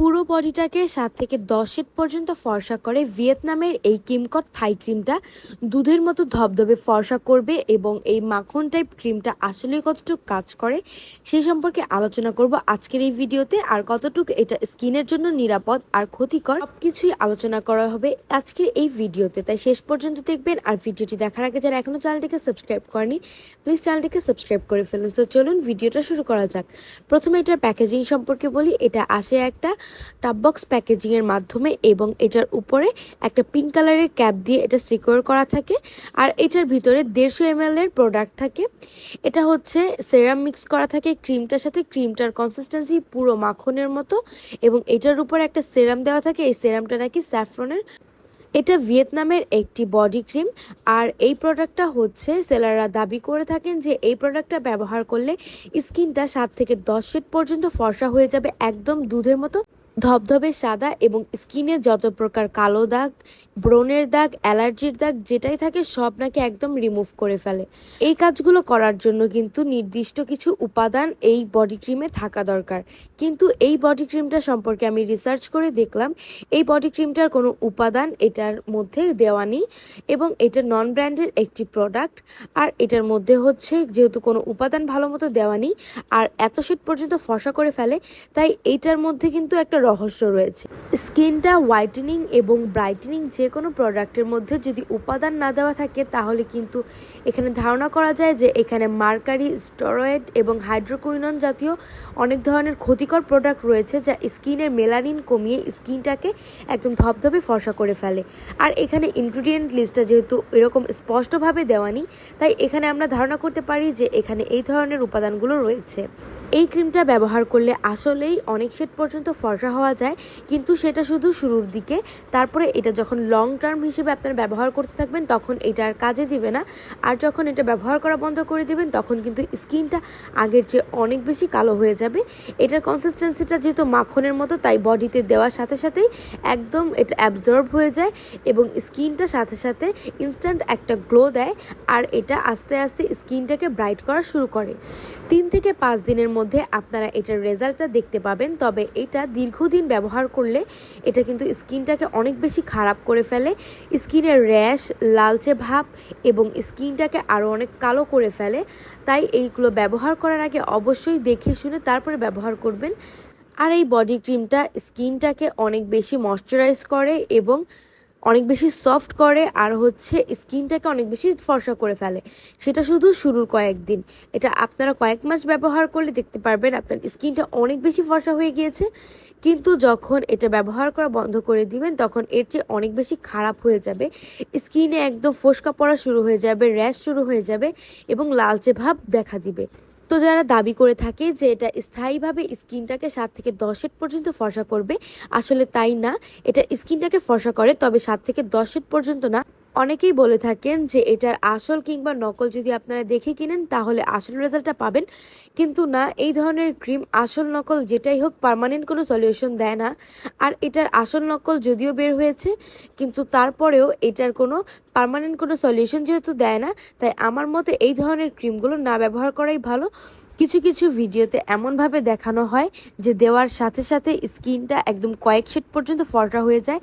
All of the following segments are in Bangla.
পুরো বডিটাকে সাত থেকে দশ সেট পর্যন্ত ফর্সা করে ভিয়েতনামের এই কিমকট থাই ক্রিমটা দুধের মতো ধবধবে ফর্সা করবে এবং এই মাখন টাইপ ক্রিমটা আসলে কতটুকু কাজ করে সেই সম্পর্কে আলোচনা করব আজকের এই ভিডিওতে আর কতটুকু এটা স্কিনের জন্য নিরাপদ আর ক্ষতিকর সবকিছুই আলোচনা করা হবে আজকের এই ভিডিওতে। তাই শেষ পর্যন্ত দেখবেন আর ভিডিওটি দেখার আগে যারা এখনও চ্যানেলটিকে সাবস্ক্রাইব করেনি প্লিজ চ্যানেলটিকে সাবস্ক্রাইব করে ফেলুন। তো চলুন ভিডিওটা শুরু করা যাক। প্রথমে এটার প্যাকেজিং সম্পর্কে বলি। এটা আসে একটা টাপ বক্স প্যাকেজিং এর মাধ্যমে এবং এটার উপরে একটা পিঙ্ক কালারের ক্যাপ দিয়ে এটা সিকিউর করা থাকে। আর এটার ভিতরে দেড়শো এম এর প্রোডাক্ট থাকে। এটা হচ্ছে সেরাম মিক্স করা থাকে ক্রিমটার সাথে। ক্রিমটার কনসিস্টেন্সি পুরো মাখনের মতো এবং এটার উপরে একটা সেরাম দেওয়া থাকে। এই সেরামটা নাকি স্যাফরনের এটা ভিয়েতনামের একটি বডি ক্রিম আর এই প্রোডাক্টটা হচ্ছে সেলাররা দাবি করে থাকেন যে এই প্রোডাক্টটা ব্যবহার করলে স্কিনটা সাত থেকে দশ শেড পর্যন্ত ফর্সা হয়ে যাবে, একদম দুধের মতো। ধবধবে সাদা এবং স্কিনে যত প্রকার কালো দাগ, ব্রণের দাগ, অ্যালার্জির দাগ যেটাই থাকে সব নাকি একদম রিমুভ করে ফেলে। এই কাজগুলো করার জন্য কিন্তু নির্দিষ্ট কিছু উপাদান এই বডি ক্রিমে থাকা দরকার। কিন্তু এই বডি ক্রিমটা সম্পর্কে আমি রিসার্চ করে দেখলাম, এই বডি ক্রিমটার কোনো উপাদান এটার মধ্যে দেওয়া নেই এবং এটা নন ব্র্যান্ডের একটি প্রোডাক্ট আর এটার মধ্যে হচ্ছে যেহেতু কোনো উপাদান ভালো মতো দেওয়া নেই আর এত শেড পর্যন্ত ফসা করে ফেলে, তাই এইটার মধ্যে কিন্তু একটা রহস্য রয়েছে। স্কিনটা হোয়াইটেনিং এবং ব্রাইটেনিং যে কোনো প্রোডাক্টের মধ্যে যদি উপাদান না দেওয়া থাকে, তাহলে কিন্তু এখানে ধারণা করা যায় যে এখানে মার্কারি, স্টেরয়েড এবং হাইড্রোকুইনন জাতীয় অনেক ধরনের ক্ষতিকর প্রোডাক্ট রয়েছে যা স্কিনের মেলানিন কমিয়ে স্কিনটাকে একদম ধবধবে ফর্সা করে ফেলে। আর এখানে ইনগ্রিডিয়েন্ট লিস্টটা যেহেতু এরকম স্পষ্টভাবে দেওয়া নেই, তাই এখানে আমরা ধারণা করতে পারি যে এখানে এই ধরনের উপাদানগুলো রয়েছে। এই ক্রিমটা ব্যবহার করলে আসলেই অনেক শেড পর্যন্ত ফর্সা হওয়া যায়, কিন্তু সেটা শুধু শুরুর দিকে। তারপরে এটা যখন লং টার্ম হিসেবে আপনারা ব্যবহার করতে থাকবেন, তখন এটা আর কাজে দিবে না। আর যখন এটা ব্যবহার করা বন্ধ করে দিবেন, তখন কিন্তু স্কিনটা আগের চেয়ে অনেক বেশি কালো হয়ে যাবে। এটার কনসিস্টেন্সিটা যেহেতু মাখনের মতো, তাই বডিতে দেওয়ার সাথে সাথেই একদম এটা অ্যাবজর্ব হয়ে যায় এবং স্কিনটা সাথে সাথে ইনস্ট্যান্ট একটা গ্লো দেয়। আর এটা আস্তে আস্তে স্কিনটাকে ব্রাইট করা শুরু করে। তিন থেকে পাঁচ দিনের মধ্যে আপনারা এটার রেজাল্টটা দেখতে পাবেন। তবে এটা দীর্ঘদিন ব্যবহার করলে এটা কিন্তু স্কিনটাকে অনেক বেশি খারাপ করে ফেলে। স্কিনের র্যাশ, লালচে ভাব এবং স্কিনটাকে আরও অনেক কালো করে ফেলে। তাই এইগুলো ব্যবহার করার আগে অবশ্যই দেখে শুনে তারপরে ব্যবহার করবেন। আর এই বডি ক্রিমটা স্কিনটাকে অনেক বেশি ময়শ্চারাইজ করে এবং অনেক বেশি সফট করে আর হচ্ছে স্কিনটাকে অনেক বেশি ফর্সা করে ফেলে। সেটা শুধু শুরুর কয়েকদিন এটা আপনারা কয়েক মাস ব্যবহার করলে দেখতে পারবেন আপনার স্কিনটা অনেক বেশি ফর্সা হয়ে গিয়েছে। কিন্তু যখন এটা ব্যবহার করা বন্ধ করে দিবেন, তখন এর চেয়ে অনেক বেশি খারাপ হয়ে যাবে। স্কিনে একদম ফোসকা পড়া শুরু হয়ে যাবে র্যাশ শুরু হয়ে যাবে এবং লালচে ভাব দেখা দিবে। তো যারা দাবি করে থাকে যে এটা স্থায়ীভাবে স্কিনটাকে সাত থেকে দশ সেট পর্যন্ত ফর্সা করবে, আসলে তাই না। এটা স্কিনটাকে ফর্সা করে, তবে সাত থেকে দশ সেট পর্যন্ত না। অনেকেই বলে থাকেন যে এটার আসল কিংবা নকল যদি আপনারা দেখে কিনেন, তাহলে আসল রেজাল্টটা পাবেন। কিন্তু না, এই ধরনের ক্রিম আসল নকল যেটাই হোক পার্মানেন্ট কোনো সলিউশন দেয় না। আর এটার আসল নকল যদিও বের হয়েছে, কিন্তু তারপরেও এটার কোনো পার্মানেন্ট কোনো সলিউশন যেহেতু দেয় না, তাই আমার মতে এই ধরনের ক্রিমগুলো না ব্যবহার করাই ভালো। কিছু কিছু ভিডিওতে এমনভাবে দেখানো হয় যে দেওয়ার সাথে সাথে স্কিনটা একদম কয়েক শেড পর্যন্ত ফর্সা হয়ে যায়।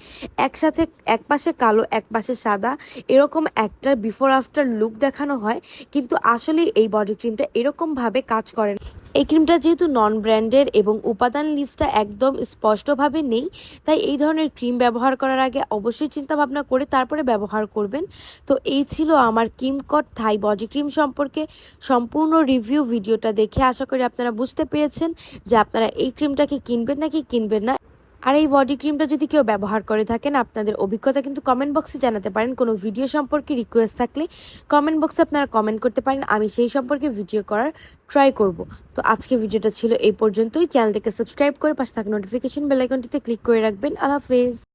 একসাথে এক পাশে কালো, এক পাশে সাদা, এরকম একটা বিফোর আফটার লুক দেখানো হয়। কিন্তু আসলে এই বডি ক্রিমটা এরকমভাবে কাজ করে এই ক্রিমটা যেহেতু নন ব্র্যান্ডের এবং উপাদান লিস্টটা একদম স্পষ্টভাবে নেই, তাই এই ধরনের ক্রিম ব্যবহার করার আগে অবশ্যই চিন্তা ভাবনা করে তারপরে ব্যবহার করবেন। তো এই ছিল আমার কিমকট থাই বডি ক্রিম সম্পর্কে সম্পূর্ণ রিভিউ ভিডিওটা দেখে আশা করি আপনারা বুঝতে পেরেছেন যে আপনারা এই ক্রিমটাকে কিনবেন নাকি কিনবেন না। আর এই বডি ক্রিমটা যদি কেউ ব্যবহার করে থাকেন, আপনাদের অভিজ্ঞতা কিন্তু কমেন্ট বক্সে জানাতে পারেন। কোনো ভিডিও সম্পর্কে রিকোয়েস্ট থাকলে কমেন্ট বক্সে আপনারা কমেন্ট করতে পারেন। আমি সেই সম্পর্কে ভিডিও করার ট্রাই করব। তো আজকে ভিডিওটা ছিল এই পর্যন্তই। চ্যানেলটিকে সাবস্ক্রাইব করে পাশে থাকা নোটিফিকেশন বেলাইকনটিতে ক্লিক করে রাখবেন। আল্লাহ হাফেজ।